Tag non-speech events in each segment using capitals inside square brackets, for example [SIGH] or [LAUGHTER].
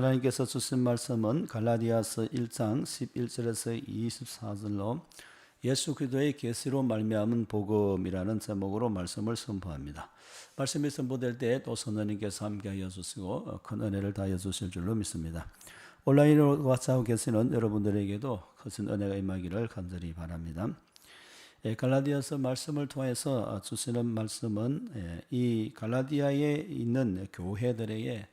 하나님께서 주신 말씀은 갈라디아서 1장 11절에서 24절로 예수 그리스도의 계시로 말미암은 복음이라는 제목으로 말씀을 선포합니다. 말씀이 선포될 때 또 선생님께서 함께하여 주시고 어, 큰 은혜를 다하여 주실 줄로 믿습니다. 온라인으로 같이하고 계시는 여러분들에게도 큰 은혜가 임하기를 간절히 바랍니다. 예, 갈라디아서 말씀을 통해서 어, 주시는 말씀은 예, 이 갈라디아에 있는 교회들에게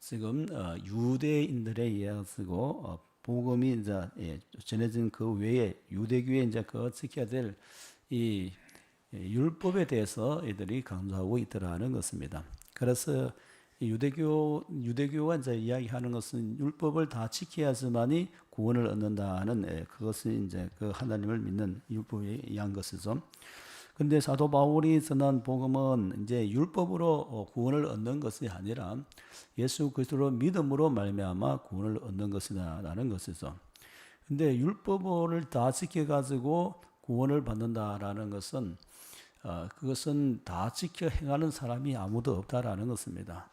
지금 어, 유대인들에 의해서고 어, 복음이 이제 예, 전해진 그 외에 유대교에 이제 그 지켜야 될이 예, 율법에 대해서 이들이 강조하고 있더라는 것입니다. 그래서 유대교 유대교가 이제 이야기하는 것은 율법을 다 지켜야지만이 구원을 얻는다는 예, 그것이 이제 그 하나님을 믿는 율법에 의한 것이죠. 근데 사도 바울이 전한 복음은 이제 율법으로 어, 구원을 얻는 것이 아니라 예수 그리스도로 믿음으로 말미암아 구원을 얻는 것이다라는 것이죠. 근데 율법을 다 지켜 가지고 구원을 받는다라는 것은 어, 그것은 다 지켜 행하는 사람이 아무도 없다라는 것입니다.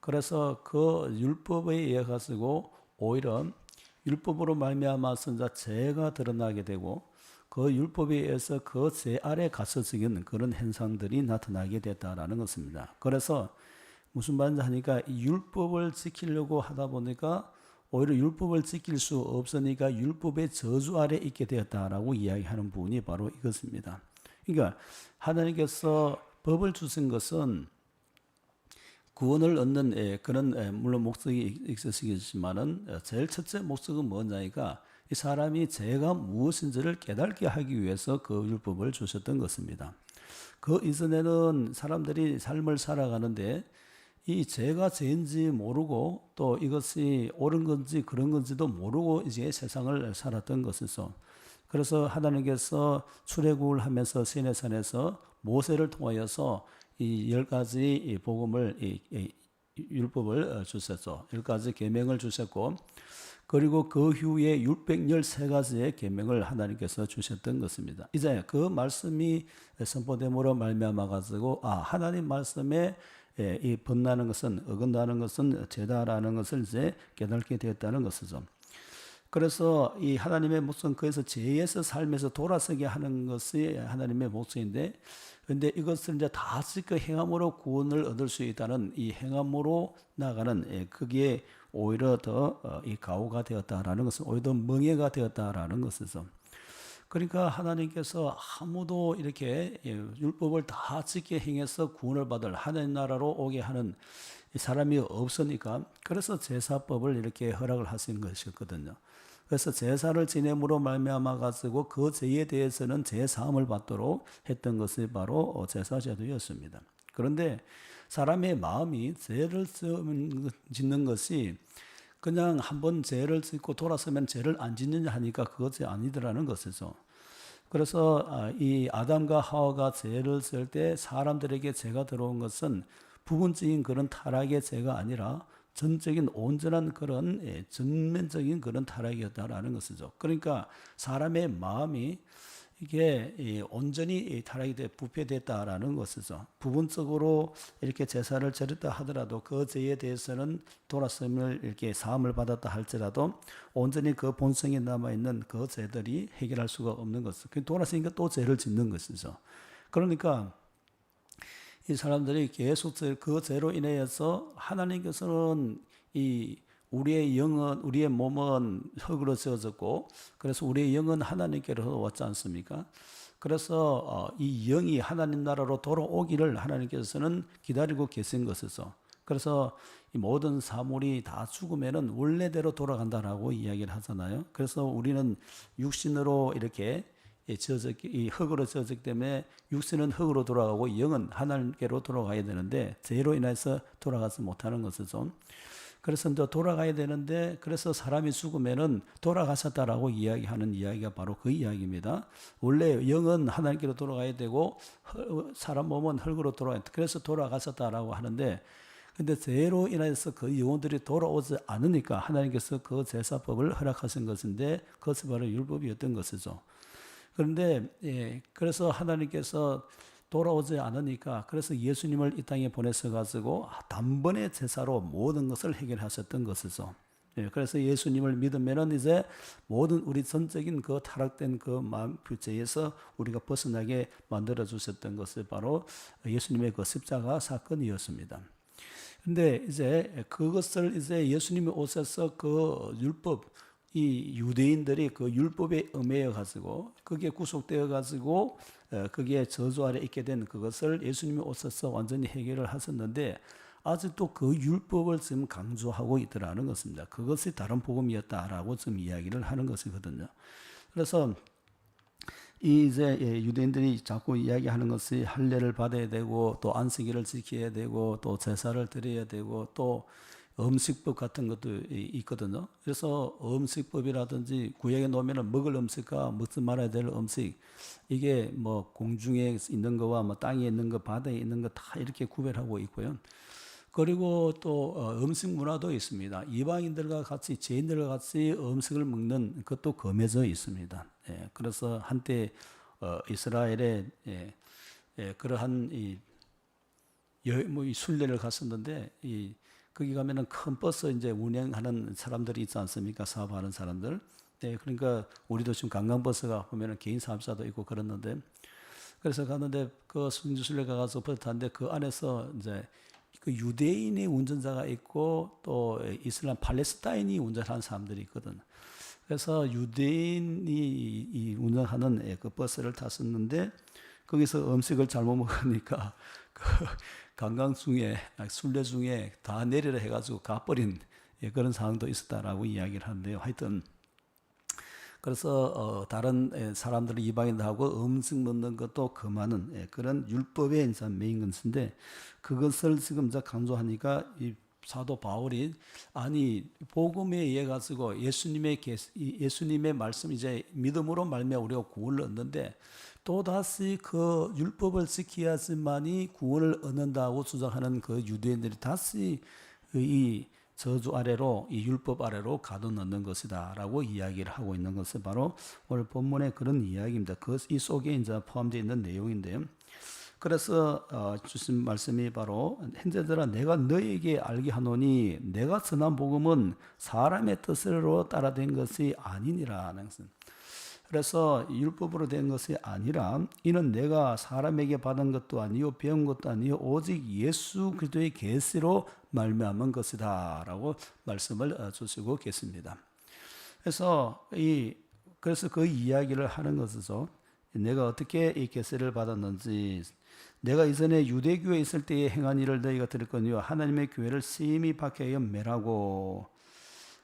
그래서 그 율법에 의해 가지고 오히려 율법으로 말미암아서 죄가 드러나게 되고 그 율법에 의해서 그죄 아래 갇혀지는 그런 현상들이 나타나게 됐다라는 것입니다. 그래서 무슨 말인지 하니까 이 율법을 지키려고 하다 보니까 오히려 율법을 지킬 수 없으니까 율법의 저주 아래 있게 되었다라고 이야기하는 부분이 바로 이것입니다. 그러니까 하나님께서 법을 주신 것은 구원을 얻는 예, 그런 예, 물론 목적이 있으시겠지만은 어, 제일 첫째 목적은 뭐냐니까 이 사람이 죄가 무엇인지를 깨닫게 하기 위해서 그 율법을 주셨던 것입니다. 그 이전에는 사람들이 삶을 살아가는데 이 죄가 죄인지 모르고 또 이것이 옳은 건지 그런 건지도 모르고 이제 세상을 살았던 것이죠. 그래서 하나님께서 출애굽을 하면서 시내산에서 모세를 통하여서 이 열 가지 복음을 이, 이 율법을 주셨죠. 열 가지 계명을 주셨고 그리고 그 후에 613가지의 계명을 하나님께서 주셨던 것입니다. 이제 그 말씀이 선포됨으로 말미암아 가지고 아 하나님 말씀에 이 번나는 것은 어긋나는 것은 죄다라는 것을 이제 깨닫게 되었다는 것이죠. 그래서 이 하나님의 목숨 그에서 죄에서 삶에서 돌아서게 하는 것이 하나님의 목숨인데 근데 이것을 이제 다 지켜 행함으로 구원을 얻을 수 있다는 이 행함으로 나가는 그게 오히려 더이 어, 가오가 되었다라는 것은 오히려 더 멍해가 되었다라는 것이죠. 그러니까 하나님께서 아무도 이렇게 예, 율법을 다 지켜 행해서 구원을 받을 하나님 나라로 오게 하는 사람이 없으니까 그래서 제사법을 이렇게 허락을 하신 것이었거든요. 그래서 제사를 지냄으로 말미암아 가지고 그 죄에 대해서는 제 사함을 받도록 했던 것이 바로 제사 제도였습니다. 그런데 사람의 마음이 죄를 짓는 것이 그냥 한번 죄를 짓고 돌아서면 죄를 안 짓느냐 하니까 그것이 아니더라는 것이죠. 그래서 아, 이 아담과 하와가 죄를 쓸 때 사람들에게 죄가 들어온 것은 부분적인 그런 타락의 죄가 아니라 전적인 온전한 그런 예, 전면적인 그런 타락이었다라는 것이죠. 그러니까 사람의 마음이 이게 온전히 타락이 돼 부패됐다라는 것이죠. 부분적으로 이렇게 제사를 지렸다 하더라도 그 죄에 대해서는 돌아섬을 이렇게 사함을 받았다 할지라도 온전히 그 본성에 남아 있는 그 죄들이 해결할 수가 없는 것을. 그 돌아서니까 또 죄를 짓는 것이죠. 그러니까 이 사람들이 계속 그 죄로 인해서 하나님께서는 이 우리의 영은 우리의 몸은 흙으로 세워졌고 그래서 우리의 영은 하나님께로 왔지 않습니까? 그래서 어, 이 영이 하나님 나라로 돌아오기를 하나님께서는 기다리고 계신 것이죠. 그래서 이 모든 사물이 다 죽으면은 원래대로 돌아간다라고 이야기를 하잖아요. 그래서 우리는 육신으로 이렇게 지어졌기, 이 흙으로 지어졌기 때문에 육신은 흙으로 돌아가고 영은 하나님께로 돌아가야 되는데 죄로 인해서 돌아가지 못하는 것이죠. 그래서 이제 돌아가야 되는데 그래서 사람이 죽으면은 돌아가셨다라고 이야기하는 이야기가 바로 그 이야기입니다. 원래 영은 하나님께로 돌아가야 되고 사람 몸은 흙으로 돌아가야 돼. 그래서 돌아가셨다라고 하는데 근데 죄로 인해서 그 영혼들이 돌아오지 않으니까 하나님께서 그 제사법을 허락하신 것인데 그것이 바로 율법이었던 것이죠. 그런데 예, 그래서 하나님께서 돌아오지 않으니까 그래서 예수님을 이 땅에 보내서 가지고 단번에 제사로 모든 것을 해결하셨던 것이죠. 예, 그래서 예수님을 믿으면은 이제 모든 우리 전적인 그 타락된 그 마음 죄에서 우리가 벗어나게 만들어 주셨던 것이 바로 예수님의 그 십자가 사건이었습니다. 근데 이제 그것을 이제 예수님이 오셔서 그 율법 이 유대인들이 그 율법에 음해여 가지고 그게 구속되어 가지고 어, 그게 저주 아래 있게 된 그것을 예수님이 오셔서 완전히 해결을 하셨는데 아직도 그 율법을 지금 강조하고 있더라는 것입니다. 그것이 다른 복음이었다라고 지금 이야기를 하는 것이거든요. 그래서 이 이제 예, 유대인들이 자꾸 이야기하는 것이 할례를 받아야 되고 또 안식일을 지켜야 되고 또 제사를 드려야 되고 또 음식법 같은 것도 이- 있거든요. 그래서 음식법이라든지 구약에 놓으면 먹을 음식과 먹지 말아야 될 음식 이게 뭐 공중에 있는 거와 뭐 땅에 있는 거, 바다에 있는 거 다 이렇게 구별하고 있고요. 그리고 또 어, 음식 문화도 있습니다. 이방인들과 같이 죄인들과 같이 음식을 먹는 것도 검해져 있습니다. 예, 그래서 한때 어, 이스라엘에 예, 예, 그러한 이, 여, 뭐, 이 순례를 갔었는데 이 거기 가면은 큰 버스 이제 운행하는 사람들이 있지 않습니까? 사업하는 사람들. 네, 그러니까 우리도 지금 관광버스가 보면은 개인 사업자도 있고 그랬는데 그래서 갔는데 그 순주순례 가서 버스 탔는데 그 안에서 이제 그 유대인의 운전자가 있고 또 이슬람 팔레스타인이 운전하는 사람들이 있거든. 그래서 유대인이 이 운전하는 예, 그 버스를 탔었는데 거기서 음식을 잘못 먹으니까 [LAUGHS] 그 관광 중에 아, 순례 중에 다 내리라 해가지고 가버린 예, 그런 상황도 있었다라고 이야기를 하는데요. 하여튼 그래서 어, 다른 예, 사람들 이방인들하고 음식 먹는 것도 금하는 예, 그런 율법의 이제 메인 것인데 그것을 지금 강조하니까 이 사도 바울이 아니 복음에 의해 가지고 예수님의 예수님의 말씀 이제 믿음으로 말미암아 우리가 구원을 얻는데 또 다시 그 율법을 지켜야지만이 구원을 얻는다고 주장하는 그 유대인들이 다시 이 저주 아래로 이 율법 아래로 가둬넣는 것이다라고 이야기를 하고 있는 것은 바로 오늘 본문의 그런 이야기입니다. 그 이 속에 이제 포함되어 있는 내용인데요. 그래서 어, 주신 말씀이 바로 현재들아 내가 너에게 알게 하노니 내가 전한 복음은 사람의 뜻으로 따라된 것이 아니니라는 것은 그래서 율법으로 된 것이 아니라 이는 내가 사람에게 받은 것도 아니요 배운 것도 아니요 오직 예수 그리스도의 계시로 말미암은 것이다라고 말씀을 어, 주시고 계십니다. 그래서 이 그래서 그 이야기를 하는 것이죠. 내가 어떻게 이 계시를 받았는지 내가 이전에 유대교에 있을 때에 행한 일을 너희가 들었거니와 하나님의 교회를 심히 박해하여 멸하고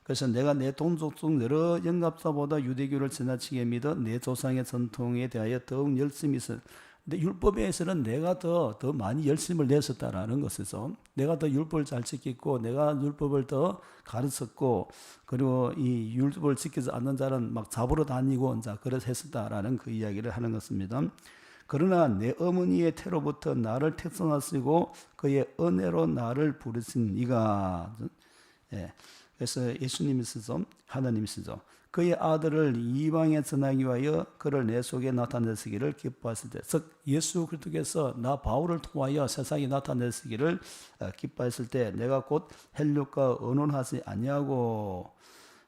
그래서 내가 내 동족 중 여러 영갑자보다 유대교를 지나치게 믿어 내 조상의 전통에 대하여 더욱 열심히 있어. 근데 율법에서는 내가 더, 더 많이 열심을 냈었다라는 것에서 내가 더 율법을 잘 지켰고 내가 율법을 더 가르쳤고 그리고 이 율법을 지키지 않는 자는 막 잡으러 다니고 자 그래서 했었다라는 그 이야기를 하는 것입니다. 그러나 내 어머니의 태로부터 나를 택성하시고 그의 은혜로 나를 부르신 이가 예. 그래서 예수님이 쓰죠. 하나님이 쓰죠. 그의 아들을 이방에 전하기 위하여 그를 내 속에 나타내시기를 기뻐하실 때, 즉 예수 그리스도께서 나 바울을 통하여 세상에 나타내시기를 어, 기뻐했을 때, 내가 곧 헬륙과 언론하지 아니하고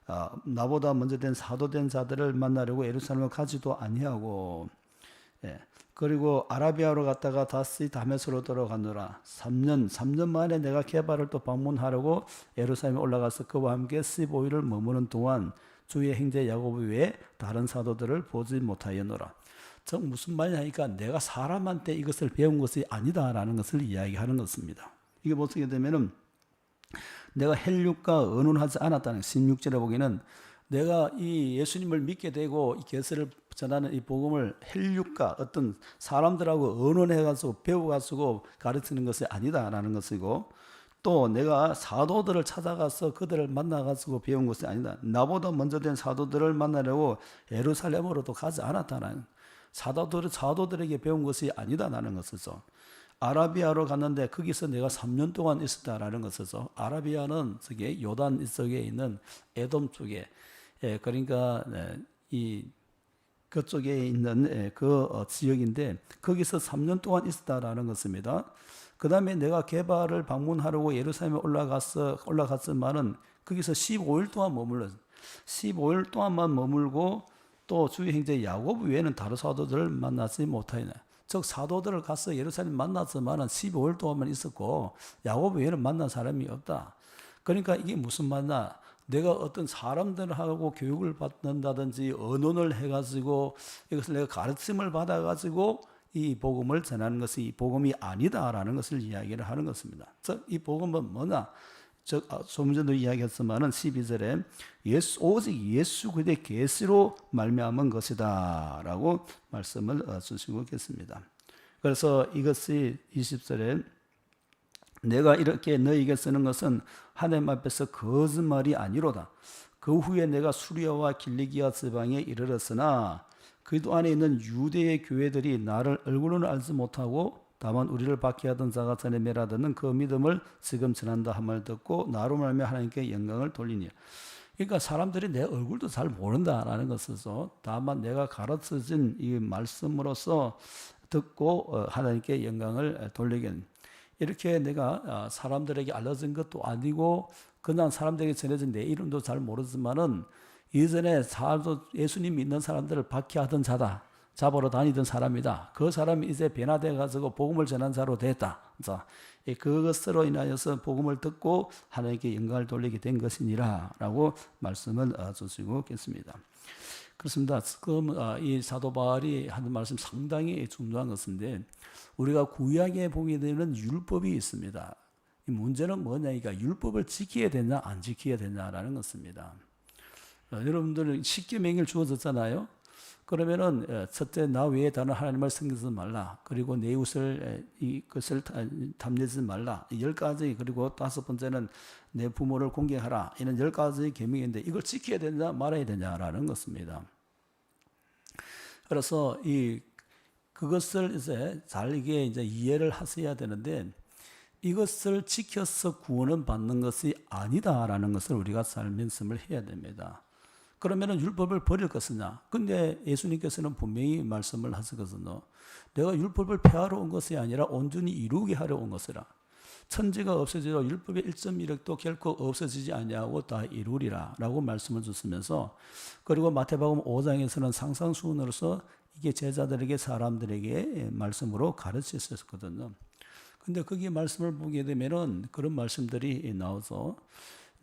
아, 나보다 먼저 된 사도된 자들을 만나려고 예루살렘을 가지도 아니하고 예. 그리고 아라비아로 갔다가 다시 다메스로 들어가느라 3년 3년 만에 내가 개발을 또 방문하려고 예루살렘에 올라가서 그와 함께 15일을 머무는 동안 주의 형제 야곱 외에 다른 사도들을 보지 못하였노라. 즉 무슨 말이냐니까 내가 사람한테 이것을 배운 것이 아니다라는 것을 이야기하는 것입니다. 이게 어떻게 되면은 내가 헬육과 언론하지 않았다는 16절에 보기에는 내가 이 예수님을 믿게 되고 이 계시를 전하는 이 복음을 헬육과 어떤 사람들하고 언론해가지고 배워가지고 가르치는 것이 아니다라는 것이고 또 내가 사도들을 찾아가서 그들을 만나가지고 배운 것이 아니다. 나보다 먼저 된 사도들을 만나려고 예루살렘으로도 가지 않았다는 사도들 사도들에게 배운 것이 아니다라는 것이죠. 아라비아로 갔는데 거기서 내가 3년 동안 있었다라는 것이죠. 아라비아는 저게 요단 쪽에 있는 에돔 쪽에 예, 그러니까 네, 이 그쪽에 있는 예, 그 어, 지역인데 거기서 3년 동안 있었다라는 것입니다. 그 다음에 내가 개발을 방문하려고 예루살렘에 올라갔어 올라갔지만은 거기서 15일 동안 머물러 15일 동안만 머물고 또 주의 형제 야곱 외에는 다른 사도들을 만나지 못하였네. 즉 사도들을 가서 예루살렘 만났지만은 15일 동안만 있었고 야곱 외에는 만난 사람이 없다. 그러니까 이게 무슨 말이냐? 내가 어떤 사람들하고 교육을 받는다든지 언론을 해가지고 이것을 내가 가르침을 받아가지고 이 복음을 전하는 것이 이 복음이 아니다라는 것을 이야기를 하는 것입니다. 즉, 이 복음은 뭐냐? 즉, 아, 조금 전도 이야기했지만은 12절에 예수, 오직 예수 그리스도의 계시로 말미암은 것이다라고 말씀을 어, 주시고 있습니다. 그래서 이것이 20절에 내가 이렇게 너에게 쓰는 것은 하나님 앞에서 거짓말이 아니로다. 그 후에 내가 수리아와 길리기아 지방에 이르렀으나 그도 안에 있는 유대의 교회들이 나를 얼굴로는 알지 못하고 다만 우리를 박해하던 자가 전에 멸하던 그 믿음을 지금 전한다 한말 듣고 나로 말며 하나님께 영광을 돌리니 그러니까 사람들이 내 얼굴도 잘 모른다라는 것에서 다만 내가 가르쳐진 이 말씀으로서 듣고 어, 하나님께 영광을 돌리겠 이렇게 내가 아, 사람들에게 알려진 것도 아니고 그냥 사람들에게 전해진 내 이름도 잘 모르지만은 이전에 사도 예수님 믿는 사람들을 박해하던 자다. 잡으러 다니던 사람이다. 그 사람이 이제 변화돼 가지고 복음을 전한 자로 됐다. 자, 그것으로 인하여서 복음을 듣고 하나님께 영광을 돌리게 된 것이니라라고 말씀을 어, 주시고 있습니다. 그렇습니다. 아, 이 사도 바울이 하는 말씀 상당히 중요한 것인데 우리가 구약에 보게 되는 율법이 있습니다. 이 문제는 뭐냐 니까 율법을 지켜야 되냐 안 지켜야 되냐라는 것입니다. 어, 여러분들 십계명을 주어졌잖아요. 그러면은 어, 첫째 나 외에 다른 하나님을 섬기지 말라. 그리고 내 이웃을 이것을 탐내지 말라. 열 가지 그리고 다섯 번째는 내 부모를 공개하라. 이런 열 가지 계명인데 이걸 지켜야 되냐 말아야 되냐라는 것입니다. 그래서 이 그것을 이제 잘 이게 이제 이해를 하셔야 되는데 이것을 지켜서 구원을 받는 것이 아니다라는 것을 우리가 잘 말씀을 해야 됩니다. 그러면은 율법을 버릴 것이냐? 근데 예수님께서는 분명히 말씀을 하시거든요. 내가 율법을 폐하러 온 것이 아니라 온전히 이루게 하려 온 것이라. 천지가 없어지도 율법의 1.1획도 결코 없어지지 아니하고 다 이루리라 라고 말씀을 주시면서 그리고 마태복음 5장에서는 상상수훈으로서 이게 제자들에게 사람들에게 말씀으로 가르치셨거든요. 근데 거기 말씀을 보게 되면은 그런 말씀들이 나와서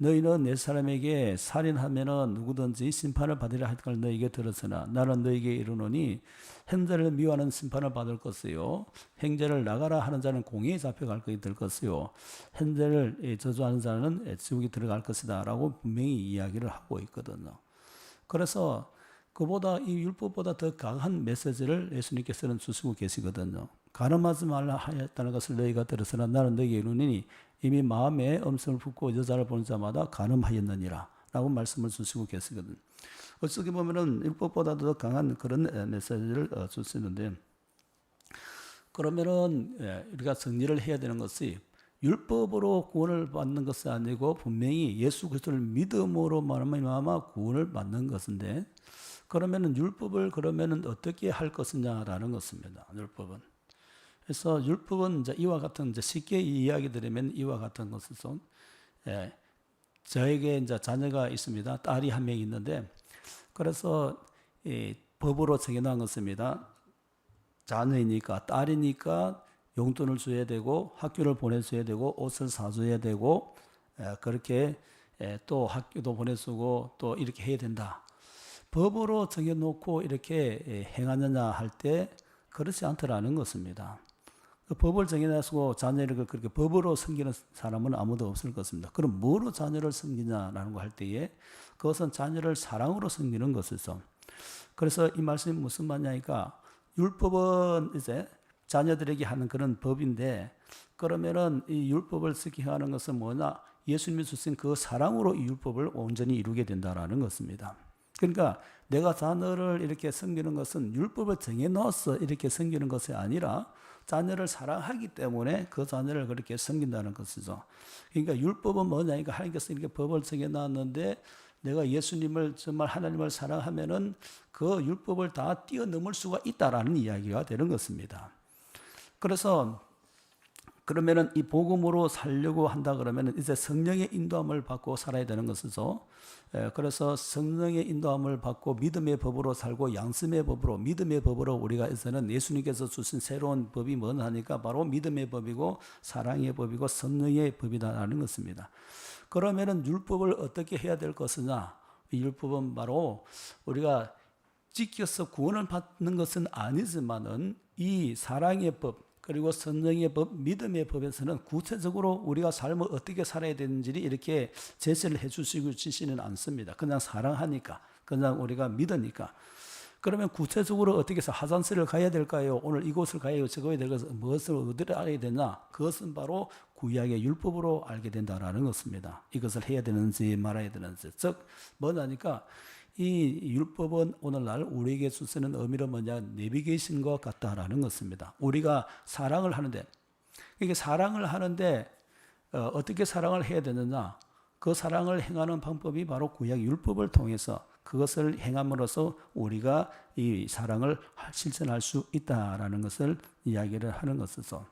너희는 내 사람에게 살인하면은 누구든지 심판을 받으려 할걸 너희에게 들었으나 나는 너희에게 이르노니 행자를 미워하는 심판을 받을 것이요 행자를 나가라 하는 자는 공에 잡혀갈 것이 될 것이요 행자를 저주하는 자는 지옥에 들어갈 것이다라고 분명히 이야기를 하고 있거든요. 그래서 그보다 이 율법보다 더 강한 메시지를 예수님께서는 주시고 계시거든요. 가늠하지 말라 하였다는 것을 너희가 들었으나 나는 너희에게 이르니 이미 마음에 엄성을 붓고 여자를 보는 자마다 가늠하였느니라 라고 말씀을 주시고 계시거든. 어떻게 보면은 율법보다도 더 강한 그런 메시지를 어, 주시는데 그러면은 예, 우리가 정리를 해야 되는 것이 율법으로 구원을 받는 것이 아니고 분명히 예수 그리스도를 믿음으로 말하면 구원을 받는 것인데 그러면은 율법을 그러면은 어떻게 할 것이냐라는 것입니다. 율법은 그래서 율법은 이제 이와 같은 이제 쉽게 이야기 드리면 이와 같은 것은 예, 저에게 이제 자녀가 있습니다. 딸이 한 명 있는데 그래서 이 법으로 정해놓은 것입니다. 자녀이니까 딸이니까 용돈을 줘야 되고 학교를 보내줘야 되고 옷을 사줘야 되고 예, 그렇게 예, 또 학교도 보내주고 또 이렇게 해야 된다. 법으로 정해놓고 이렇게 예, 행하느냐 할 때 그렇지 않더라는 것입니다. 그 법을 정해놨고 자녀를 그렇게 법으로 섬기는 사람은 아무도 없을 것입니다. 그럼 뭐로 자녀를 섬기냐라는 거 할 때에 그것은 자녀를 사랑으로 섬기는 것이죠. 그래서 이 말씀이 무슨 말이냐니까 율법은 이제 자녀들에게 하는 그런 법인데 그러면은 이 율법을 쓰게 하는 것은 뭐냐? 예수님이 주신 그 사랑으로 이 율법을 온전히 이루게 된다라는 것입니다. 그러니까 내가 자녀를 이렇게 섬기는 것은 율법을 정해 넣어서 이렇게 섬기는 것이 아니라 자녀를 사랑하기 때문에 그 자녀를 그렇게 섬긴다는 것이죠. 그러니까 율법은 뭐냐 니까 하나님께서 이렇게 법을 정해 놨는데 내가 예수님을 정말 하나님을 사랑하면은 그 율법을 다 뛰어넘을 수가 있다라는 이야기가 되는 것입니다. 그래서 그러면은 이 복음으로 살려고 한다 그러면은 이제 성령의 인도함을 받고 살아야 되는 것이죠. 예, 그래서 성령의 인도함을 받고 믿음의 법으로 살고 양심의 법으로 믿음의 법으로 우리가 이제는 예수님께서 주신 새로운 법이 뭐냐 하니까 바로 믿음의 법이고 사랑의 법이고 성령의 법이다라는 것입니다. 그러면은 율법을 어떻게 해야 될 것이냐? 이 율법은 바로 우리가 지켜서 구원을 받는 것은 아니지만은 이 사랑의 법 그리고 성령의 법, 믿음의 법에서는 구체적으로 우리가 삶을 어떻게 살아야 되는지를 이렇게 제시를 해주시고 주시는 않습니다. 그냥 사랑하니까, 그냥 우리가 믿으니까. 그러면 구체적으로 어떻게 해서 화장실을 가야 될까요? 오늘 이곳을 가야 저거에 대해서 무엇을 어디를 알아야 되나? 그것은 바로 구약의 율법으로 알게 된다라는 것입니다. 이것을 해야 되는지 말아야 되는지. 즉, 뭐냐니까 이 율법은 오늘날 우리에게 주시는 의미는 뭐냐? 내비게이션과 같다라는 것입니다. 우리가 사랑을 하는데, 이게 사랑을 하는데 어, 어떻게 사랑을 해야 되느냐? 그 사랑을 행하는 방법이 바로 구약 율법을 통해서 그것을 행함으로써 우리가 이 사랑을 실천할 수 있다라는 것을 이야기를 하는 것이죠.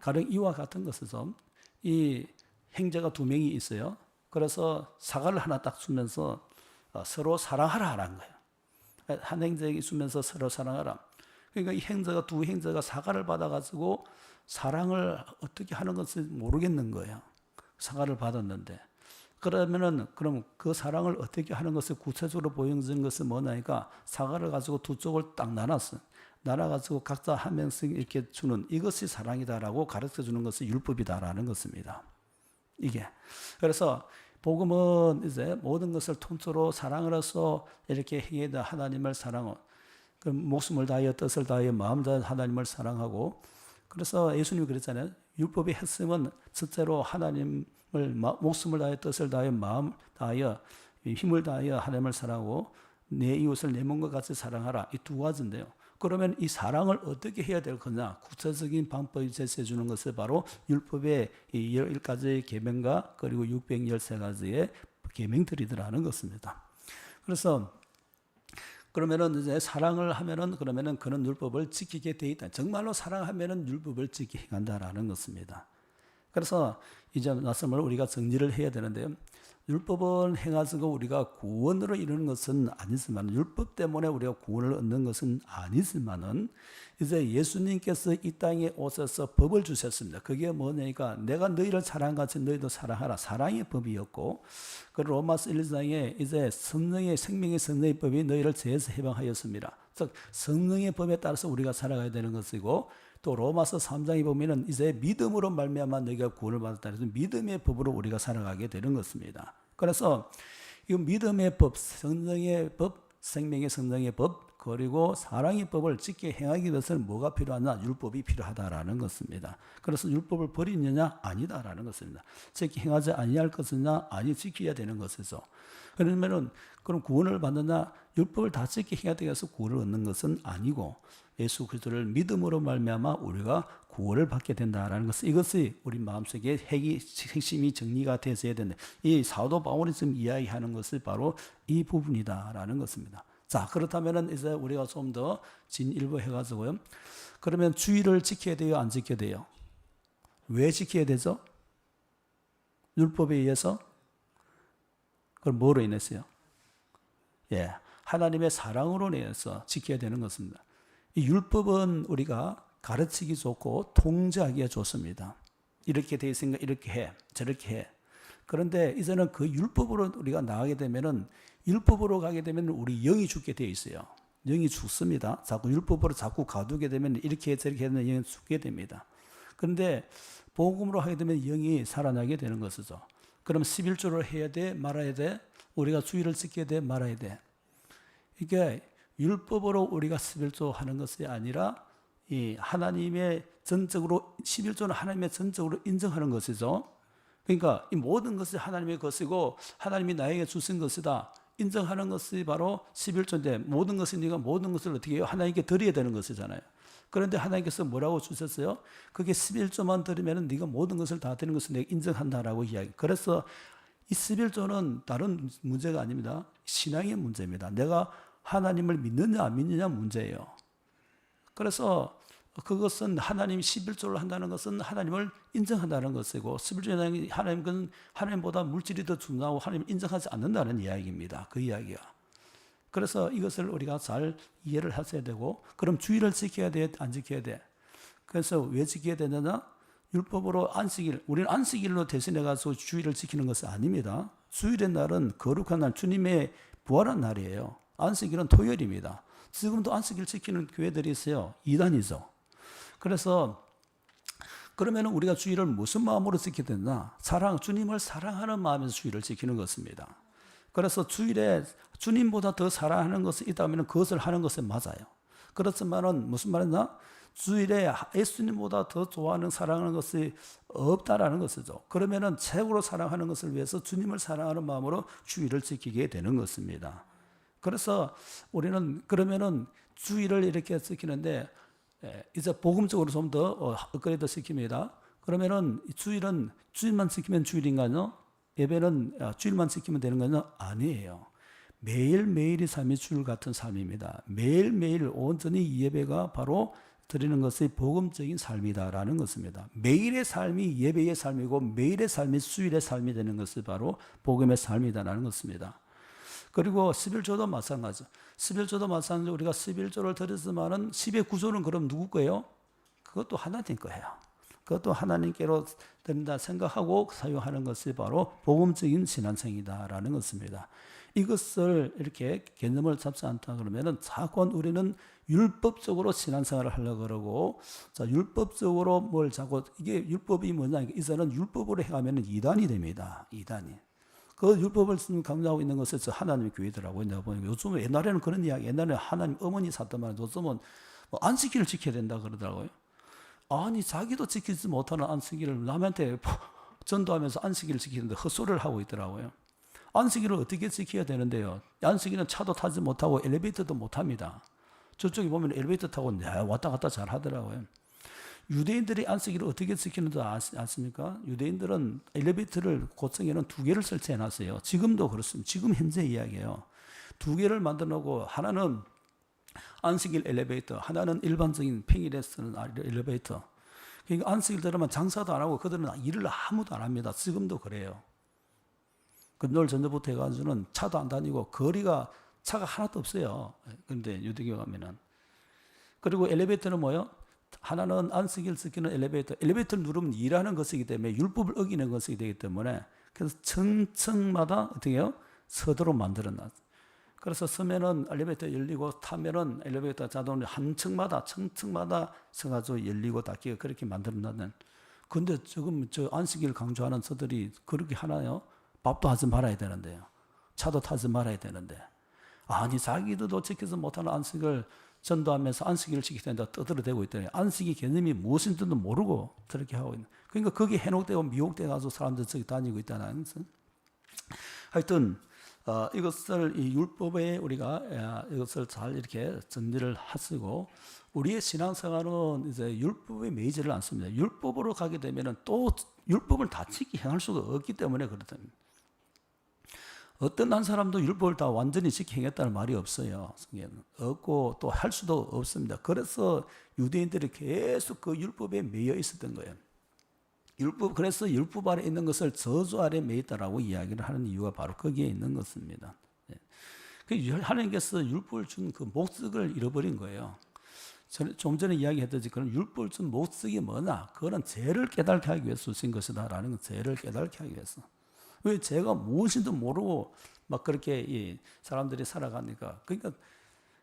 가령 이와 같은 것이죠. 이 행자가 두 명이 있어요. 그래서 사과를 하나 딱 주면서 어, 서로 사랑하라 하는 거예요. 한 행자에게 주면서 서로 사랑하라. 그러니까 이 행자가 두 행자가 사과를 받아가지고 사랑을 어떻게 하는 것을 모르겠는 거예요. 사과를 받았는데. 그러면은 그럼 그 사랑을 어떻게 하는 것을 구체적으로 보여준 것은 뭐냐니까 사과를 가지고 두 쪽을 딱 나눴어. 나눠가지고 각자 한 명씩 이렇게 주는 이것이 사랑이다라고 가르쳐 주는 것이 율법이다라는 것입니다. 이게. 그래서 복음은 이제 모든 것을 통째로 사랑으로서 이렇게 행해다 하나님을 사랑하고 그 목숨을 다하여 뜻을 다하여 마음 다하여 하나님을 사랑하고 그래서 예수님이 그랬잖아요. 율법의 핵심은 첫째로 하나님을 목숨을 다하여 뜻을 다하여 마음 다하여 힘을 다하여 하나님을 사랑하고 내 이웃을 내 몸과 같이 사랑하라 이 두 가지인데요. 그러면 이 사랑을 어떻게 해야 될 거냐? 구체적인 방법을 제시해 주는 것이 바로 율법의 이 11가지의 계명과 그리고 613가지의 계명들이더라는 것입니다. 그래서 그러면은 이제 사랑을 하면은 그러면은 그런 율법을 지키게 돼 있다. 정말로 사랑하면은 율법을 지키게 한다라는 것입니다. 그래서 이제 말씀을 우리가 정리를 해야 되는데요. 율법을 행하시고 우리가 구원으로 이루는 것은 아니지만 율법 때문에 우리가 구원을 얻는 것은 아니지만은 이제 예수님께서 이 땅에 오셔서 법을 주셨습니다. 그게 뭐냐니까 내가 너희를 사랑같이 너희도 사랑하라. 사랑의 법이었고 그 로마서 1장에 이제 성령의 생명의 성령의 법이 너희를 죄에서 해방하였습니다. 즉 성령의 법에 따라서 우리가 살아가야 되는 것이고 또 로마서 3장에 보면은 이제 믿음으로 말미암아 너희가 구원을 받았다. 그래서 믿음의 법으로 우리가 살아가게 되는 것입니다. 그래서 이 믿음의 법, 성령의 법, 생명의 성령의 법, 그리고 사랑의 법을 지켜 행하기 위해서는 뭐가 필요하냐? 율법이 필요하다라는 것입니다. 그래서 율법을 버리느냐? 아니다라는 것입니다. 지켜 행하지 아니할 것이냐? 아니 지켜야 되는 것이죠. 그러면은 그럼 구원을 받느냐? 율법을 다 지켜 행해야 되어서 구원을 얻는 것은 아니고 예수 그리스도를 믿음으로 말미암아 우리가 구원을 받게 된다라는 것 이것이 우리 마음속에 핵이 핵심이 정리가 되어야 되는데 이 사도 바울이 지금 이야기하는 것이 바로 이 부분이다라는 것입니다. 자 그렇다면은 이제 우리가 좀 더 진일보 해가지고요. 그러면 주의를 지켜야 돼요, 안 지켜야 돼요? 왜 지켜야 되죠? 율법에 의해서? 그럼 뭐로 인해서요? 예, 하나님의 사랑으로 인해서 지켜야 되는 것입니다. 이 율법은 우리가 가르치기 좋고 통제하기가 좋습니다. 이렇게 돼 있으니까 이렇게 해, 저렇게 해. 그런데 이제는 그 율법으로 우리가 나가게 되면은 율법으로 가게 되면 우리 영이 죽게 되어 있어요. 영이 죽습니다. 자꾸 율법으로 자꾸 가두게 되면 이렇게 저렇게 하면 영이 죽게 됩니다. 그런데 복음으로 하게 되면 영이 살아나게 되는 것이죠. 그럼 11조를 해야 돼, 말아야 돼? 우리가 주의를 지켜야 돼, 말아야 돼? 이게 율법으로 우리가 11조 하는 것이 아니라 이 하나님의 전적으로 11조는 하나님의 전적으로 인정하는 것이죠. 그러니까 이 모든 것이 하나님의 것이고 하나님이 나에게 주신 것이다. 인정하는 것이 바로 11조인데 모든 것이 네가 모든 것을 어떻게 해요? 하나님께 드려야 되는 것이잖아요. 그런데 하나님께서 뭐라고 주셨어요? 그게 11조만 드리면 네가 모든 것을 다 드리는 것을 내가 인정한다라고 이야기. 그래서 이 11조는 다른 문제가 아닙니다. 신앙의 문제입니다. 내가 하나님을 믿느냐 안 믿느냐 문제예요. 그래서 그것은 하나님 11조를 한다는 것은 하나님을 인정한다는 것이고 11조는 하나님은 하나님보다 물질이 더 중요하고 하나님을 인정하지 않는다는 이야기입니다. 그 이야기가. 그래서 이것을 우리가 잘 이해를 하셔야 되고 그럼 주의를 지켜야 돼, 안 지켜야 돼. 그래서 왜 지켜야 되느냐? 율법으로 안식일, 우리는 안식일로 대신해 가서 주의를 지키는 것은 아닙니다. 주일의 날은 거룩한 날, 주님의 부활한 날이에요. 안식일은 토요일입니다. 지금도 안식일 지키는 교회들이 있어요. 이단이죠. 그래서 그러면 우리가 주의를 무슨 마음으로 지켜야 되나? 사랑, 주님을 사랑하는 마음에서 주의를 지키는 것입니다. 그래서 주일에 주님보다 더 사랑하는 것이 있다면 그것을 하는 것은 맞아요. 그렇지만은 무슨 말이냐? 주일에 예수님보다 더 좋아하는 사랑하는 것이 없다라는 것이죠. 그러면은 최고로 사랑하는 것을 위해서 주님을 사랑하는 마음으로 주일을 지키게 되는 것입니다. 그래서 우리는 그러면은 주일을 이렇게 지키는데 예, 이제 복음적으로 좀 더 업그레이드 시킵니다. 그러면은 주일은 주일만 지키면 주일인가요? 예배는 아, 주일만 지키면 되는 거는 아니에요. 매일매일이 삶이 주일 같은 삶입니다. 매일매일 온전히 이 예배가 바로 드리는 것이 복음적인 삶이다라는 것입니다. 매일의 삶이 예배의 삶이고 매일의 삶이 수일의 삶이 되는 것이 바로 복음의 삶이다라는 것입니다. 그리고 11조도 마찬가지. 11조도 마찬가지 우리가 11조를 드렸지만은 10의 구조는 그럼 누구 거예요? 그것도 하나님 거예요. 그것도 하나님께로 된다 생각하고 사용하는 것이 바로 복음적인 신앙생이다라는 것입니다. 이것을 이렇게 개념을 잡지 않다 그러면은 자꾸 우리는 율법적으로 신앙생활을 하려고 그러고 자 율법적으로 뭘 자꾸 이게 율법이 뭐냐 이제는 율법으로 해가면은 이단이 됩니다. 이단이. 그 율법을 강조하고 있는 저 하나님의 교회더라고요. 내가 보니까 요즘은 옛날에는 그런 이야기, 옛날에 하나님 어머니 샀더만 요즘은 뭐 안식일을 지켜야 된다 그러더라고요. 아니 자기도 지키지 못하는 안식일을 남한테 [LAUGHS] 전도하면서 안식일을 지키는데 헛소리를 하고 있더라고요. 안식일을 어떻게 지켜야 되는데요? 안식일은 차도 타지 못하고 엘리베이터도 못 합니다. 저쪽에 보면 엘리베이터 타고 왔다 갔다 잘 하더라고요. 유대인들이 안식일을 어떻게 지키는지 아십니까? 유대인들은 엘리베이터를 고층에는 두 개를 설치해 놨어요. 지금도 그렇습니다. 지금 현재 이야기예요. 두 개를 만들어 놓고 하나는 안식일 엘리베이터, 하나는 일반적인 평일에 쓰는 엘리베이터. 그러니까 들으면 장사도 안 하고 그들은 일을 아무도 안 합니다. 지금도 그래요. 그늘 전부터 해가지고는 차도 안 다니고 거리가 차가 하나도 없어요. 그런데 유대교 가면은. 그리고 엘리베이터는 뭐요? 하나는 안식일 지키는 엘리베이터. 엘리베이터를 누르면 일하는 것이기 때문에 율법을 어기는 것이기 때문에 그래서 층층마다 어떻게 해요? 서도록 만들어 놨어요. 그래서 서면은 엘리베이터 열리고 타면은 엘리베이터 자동으로 한 층마다 층층마다 서가지고 열리고 닫기가 그렇게 만들어 놨는. 근데 지금 저 안식일 강조하는 서들이 그렇게 하나요? 밥도 하지 말아야 되는데요. 차도 타지 말아야 되는데. 아니 자기도 지키지 못하는 안식을 전도하면서 안식일을 지켜야 된다 떠들어대고 있더니 안식이 개념이 무엇인지도 모르고 그렇게 하고 있는. 그러니까 거기 해놓되고 미혹돼 가서 사람들 저기 다니고 있다는 것은. 하여튼 어, 이것을 이 율법에 우리가 야, 이것을 잘 이렇게 정리를 하시고 우리의 신앙생활은 이제 율법에 매이지를 않습니다. 율법으로 가게 되면은 또 율법을 다 지키 행할 수가 없기 때문에 그렇답니다. 어떤 한 사람도 율법을 다 완전히 지켜 행했다는 말이 없어요. 없고 또 할 수도 없습니다. 그래서 유대인들이 계속 그 율법에 매여 있었던 거예요. 율법 그래서 율법 아래 있는 것을 저주 아래 매 있다라고 이야기를 하는 이유가 바로 거기에 있는 것입니다. 예. 그 하나님께서 율법을 준 그 목적을 잃어버린 거예요. 좀 전에 이야기했듯이 그런 율법을 준 목적이 뭐냐? 그거는 죄를 깨닫게 하기 위해서 주신 것이다라는 죄를 깨닫게 하기 위해서. 왜 제가 무엇인지 모르고 막 그렇게 이 사람들이 살아가니까. 그러니까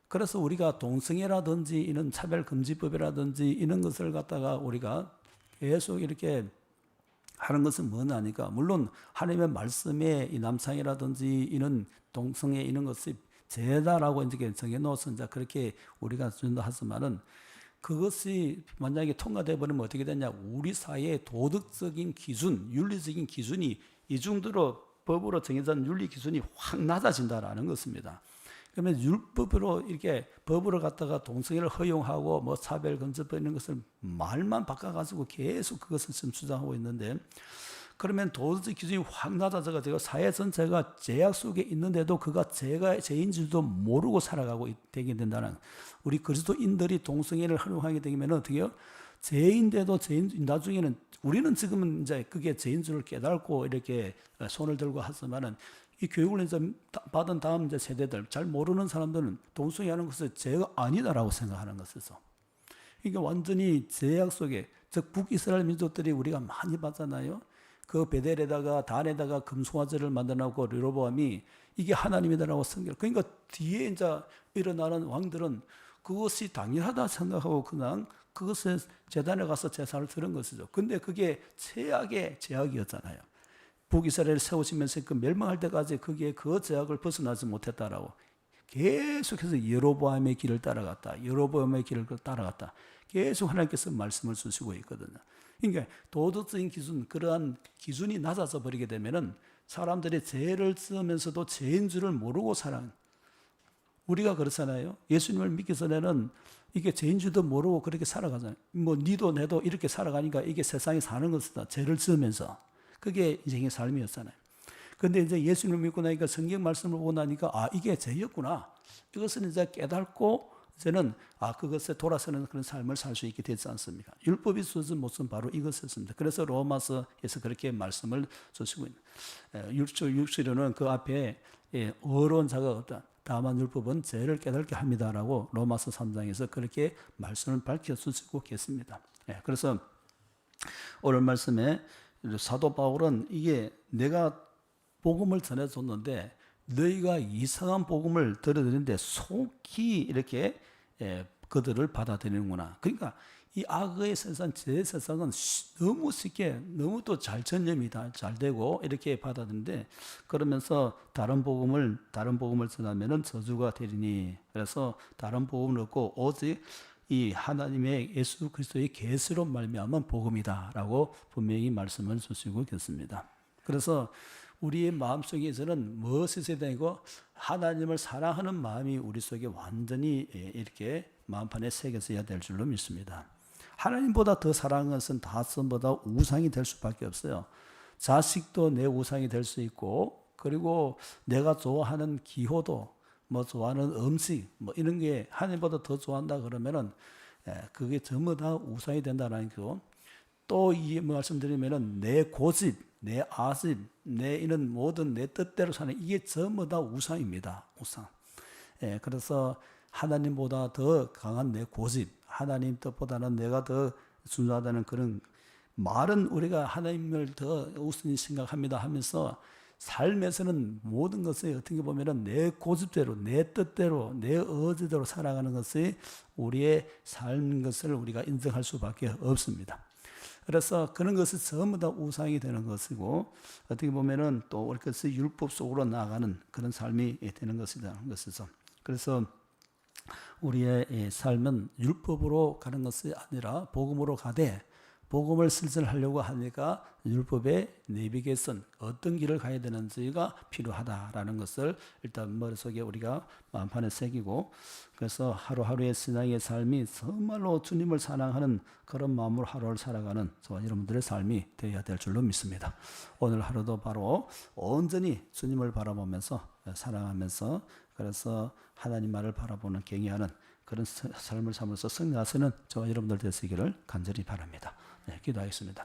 그래서 우리가 동성애라든지 이런 차별금지법이라든지 이런 것을 갖다가 우리가 계속 이렇게 하는 것은 뭐냐니까 물론 하나님의 말씀에 이 남창이라든지 이런 동성애 이런 것이 죄다라고 이제 정해놓아서 이제 그렇게 우리가 준다 하지만은 그것이 만약에 통과돼 버리면 어떻게 되냐 우리 사회의 도덕적인 기준 윤리적인 기준이 이 정도로 법으로 정해진 윤리 기준이 확 낮아진다라는 것입니다. 그러면 율법으로 이렇게 법으로 갖다가 동성애를 허용하고 뭐 차별 금지법 이런 것을 말만 바꿔가지고 계속 그것을 지금 주장하고 있는데 그러면 도덕적 기준이 확 낮아져가 지고 사회 전체가 제약 속에 있는데도 그가 죄가 죄인 줄도 모르고 살아가고 있- 되게 된다는 우리 그리스도인들이 동성애를 허용하게 되면 어떻게요? 죄인데도 죄인 나중에는 우리는 지금은 이제 그게 죄인 줄을 깨닫고 이렇게 손을 들고 하지만은 이 교육을 이제 받은 다음 이제 세대들 잘 모르는 사람들은 동성애하는 것을 죄가 아니다라고 생각하는 것이죠. 그러니까 완전히 제약 속에 즉 북이스라엘 민족들이 우리가 많이 봤잖아요. 그 베델에다가 단에다가 금송아지를 만들어놓고 르로보암이 이게 하나님이다라고 성결. 그러니까 뒤에 이제 일어나는 왕들은 그것이 당연하다 생각하고 그냥 그것을 재단에 가서 제사를 드는 것이죠. 근데 그게 최악의 제약이었잖아요. 북이스라엘을 세우시면서 그 멸망할 때까지 그게 그 제약을 벗어나지 못했다라고 계속해서 여로보암의 길을 따라갔다. 여로보암의 길을 따라갔다. 계속 하나님께서 말씀을 주시고 있거든요. 그러니까 도덕적인 기준 그러한 기준이 낮아져 버리게 되면은 사람들이 죄를 지으면서도 죄인 줄을 모르고 살아. 우리가 그렇잖아요. 예수님을 믿기 전에는 이게 죄인 줄도 모르고 그렇게 살아가잖아요. 뭐 니도 내도 이렇게 살아가니까 이게 세상에 사는 것이다. 죄를 지으면서 그게 인생의 삶이었잖아요. 근데 이제 예수님을 믿고 나니까 성경 말씀을 보고 나니까 아 이게 죄였구나. 이것은 이제 깨닫고 이제는 아 그것에 돌아서는 그런 삶을 살 수 있게 되지 않습니까? 율법이 주어진 모습은 바로 이것이었습니다. 그래서 로마서에서 그렇게 말씀을 주시고 있는 율조 육시로는 그 앞에 예, 어려운 자가 없다. 다만 율법은 죄를 깨닫게 합니다라고 로마서 3장에서 그렇게 말씀을 밝혀 주시고 계십니다. 예, 그래서 오늘 말씀에 사도 바울은 이게 내가 복음을 전해줬는데 너희가 이상한 복음을 들어드는데 속히 이렇게 예, 그들을 받아들이는구나. 그러니까 이 악의 세상, 제 세상은 쉬- 너무 쉽게, 너무 또 잘 전염이 다 잘 되고 이렇게 받아들이는데 그러면서 다른 복음을, 다른 복음을 전하면은 저주가 되리니. 그래서 다른 복음을 얻고 오직 이 하나님의 예수 그리스도의 계시로 말미암은 복음이다라고 분명히 말씀을 주시고 계십니다. 그래서 우리의 마음 속에서는 무엇이 있어야 되고 하나님을 사랑하는 마음이 우리 속에 완전히 예, 이렇게 마음판에 새겨져야 될 줄로 믿습니다. 하나님보다 더 사랑하는 것은 다선보다 우상이 될 수밖에 없어요. 자식도 내 우상이 될 수 있고 그리고 내가 좋아하는 기호도 뭐 좋아하는 음식 뭐 이런 게 하나님보다 더 좋아한다 그러면은 예, 그게 전부 다 우상이 된다라는 거. 또이 말씀드리면은 내 고집, 내 아집, 내 이런 모든 내 뜻대로 사는 이게 전부 다 우상입니다. 우상. 예, 그래서 하나님보다 더 강한 내 고집, 하나님 뜻보다는 내가 더 순수하다는 그런 말은 우리가 하나님을 더 우선히 생각합니다 하면서 삶에서는 모든 것을 어떻게 보면은 내 고집대로, 내 뜻대로, 내 의지대로 살아가는 것이 우리의 삶 것을 우리가 인정할 수밖에 없습니다. 그래서 그런 것이 전부 다 우상이 되는 것이고 어떻게 보면은 또 우리 것이 율법 속으로 나가는 그런 삶이 되는 것이죠. 그래서 우리의 이 삶은 율법으로 가는 것이 아니라 복음으로 가되 복음을 실천하려고 하니까 율법의 내비게선 어떤 길을 가야 되는지가 필요하다라는 것을 일단 머릿속에 우리가 마음판에 새기고 그래서 하루하루의 신앙의 삶이 정말로 주님을 사랑하는 그런 마음으로 하루를 살아가는 저와 여러분들의 삶이 되어야 될 줄로 믿습니다. 오늘 하루도 바로 온전히 주님을 바라보면서 사랑하면서 그래서 하나님 말을 바라보는 경외하는 그런 삶을 살면서 승리하시는 저와 여러분들 되시기를 간절히 바랍니다. 네, 기도하겠습니다.